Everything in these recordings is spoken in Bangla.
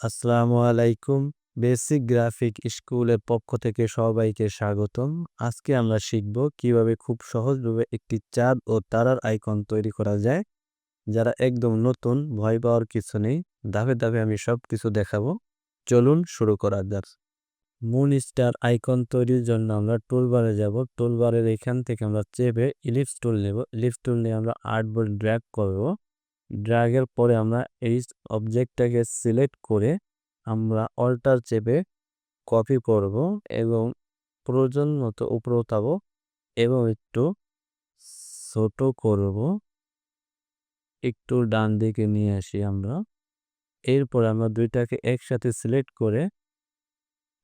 আসসালামু আলাইকুম। বেসিক গ্রাফিক স্কুলের পক্ষ থেকে সবাইকে স্বাগতম। আজকে আমরা শিখব কীভাবে খুব সহজভাবে একটি চাঁদ ও তারার আইকন তৈরি করা যায়। যারা একদম নতুন, ভয় পাওয়ার কিছু নেই, ধাপে ধাপে আমি সব কিছু দেখাবো। চলুন শুরু করা যাক। মুন স্টার আইকন তৈরির জন্য আমরা টুলবারে যাব। টুলবারের এখান থেকে আমরা চেপে ইলিপস টুল নেব। ইলিপস টুল নিয়ে আমরা আর্টবোর্ড ড্র্যাগ করব। ড্র্যাগের পরে আমরা এই অবজেক্টটাকে সিলেক্ট করে আমরা অল্টার চেপে কপি করব এবং প্রয়োজন মতো উপরে উঠাবো এবং একটু ছোট করব। একটু ডান দিকে নিয়ে আসি আমরা। এরপর আমরা দুইটাকে একসাথে সিলেক্ট করে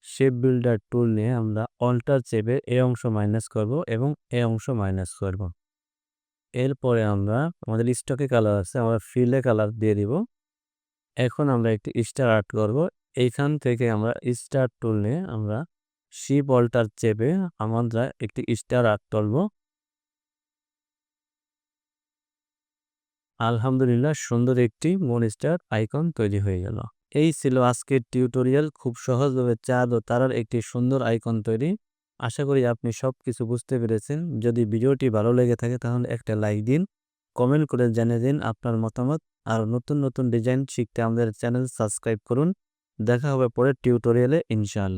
শেপ বিল্ডার টুল নিয়ে আমরা অল্টার চেপে এ অংশ মাইনাস করব এবং এ অংশ মাইনাস করব। এরপরে আমরা আমাদের স্টকে কালার আছে, আমরা ফিলে কালার দিয়ে দিব। এখন আমরা একটি স্টার আর্ট করব। এইখান থেকে আমরা স্টার টুল নিয়ে আমরা শিপ অল্টার চেপে আমরা একটি স্টার আর্ট করব। আলহামদুলিল্লাহ, সুন্দর একটি মন স্টার আইকন তৈরি হয়ে গেল। এই ছিল আজকের টিউটোরিয়াল খুব সহজভাবে চাঁদ ও তারার একটি সুন্দর আইকন তৈরি। আশা করি আপনি সব কিছু বুঝতে পেরেছেন। যদি ভিডিওটি ভালো লেগে থাকে তাহলে একটা লাইক দিন, কমেন্ট করে জানিয়ে দিন আপনার মতামত। আর নতুন নতুন ডিজাইন শিখতে আমাদের চ্যানেল সাবস্ক্রাইব করুন। দেখা হবে পরের টিউটোরিয়ালে, ইনশাআল্লাহ।